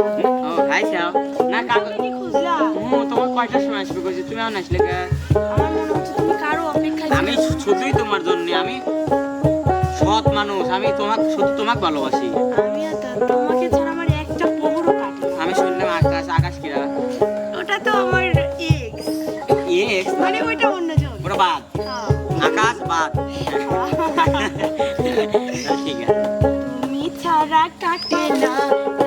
ও high Sao না কাকু কি খুঁজলা? ও তোমার কয়টার সময় তুমি আও নাসলে কারও অপেক্ষায় আমি শুধুই তোমার জন্য আমি সৎ মানুষ আমি তোমাকে তোমাকে ভালোবাসি। তোমাকে একটা আমি শুনলাম আকাশ আকাশ কিরা? ওটা তো আমার এক্স মানে হ্যাঁ। আকাশ বাদ। ঠিক কাটে না।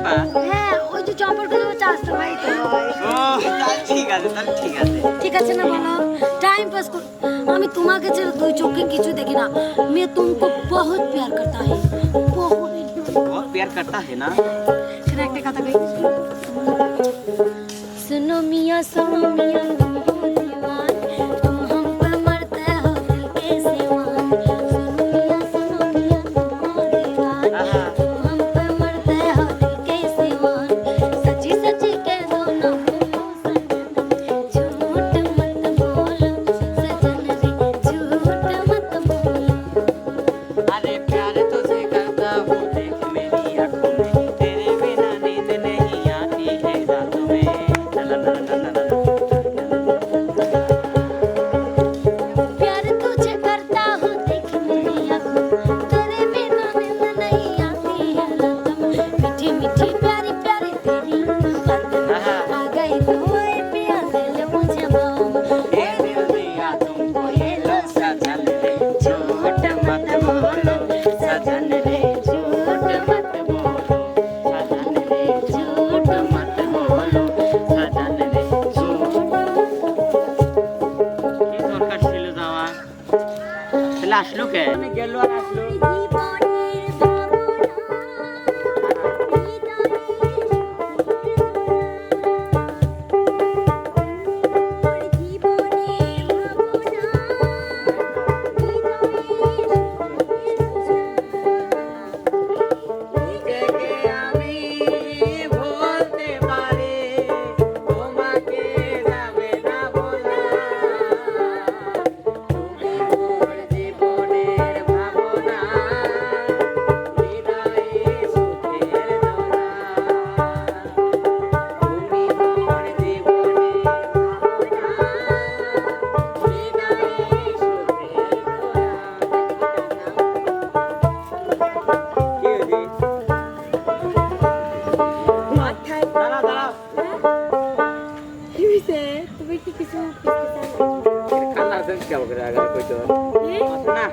ব্যাপার হ্যাঁ ওই যে চম্পারগুলো চাষতে ভাই তো ঠিক আছে তাহলে ঠিক আছে ঠিক আছে না বলো টাইম পাস কর আমি তোমাকে ছেড়ে দুই চোখে কিছু দেখি না मैं तुमको बहुत प्यार करता है बहुत प्यार करता है ना सुनो मियाँ सुनो मियाँ look at. কান্না আছে কেউ করে আগে কইতে না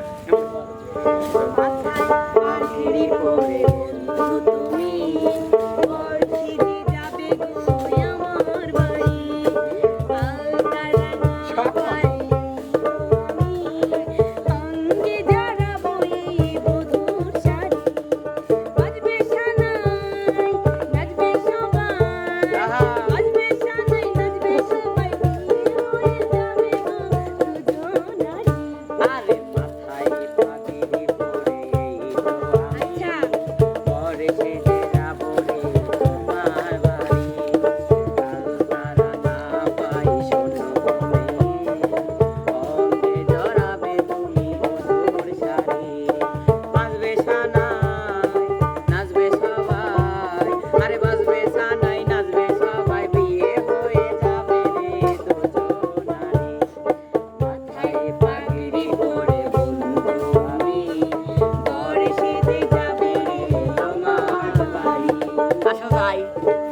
Bye.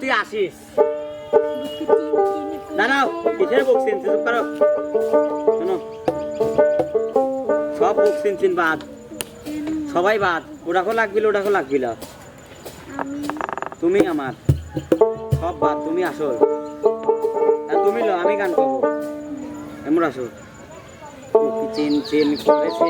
তুই আসিস। দাঁড়াও, কিসের করো। শোনো। সব বুক চিনছিন বাদ। সবাই বাদ। ওটাকেও লাগবিল ওটাকেও লাগবিল। তুমি আমার। সব বাদ, তুমি আসো তুমি লো, আমি গান করব। এমন আসো চিন চিন করেছে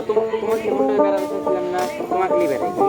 তোমাকে মনে হয় বেড়াতে চাইছিলাম না তোমাকে নিয়ে বেড়াই।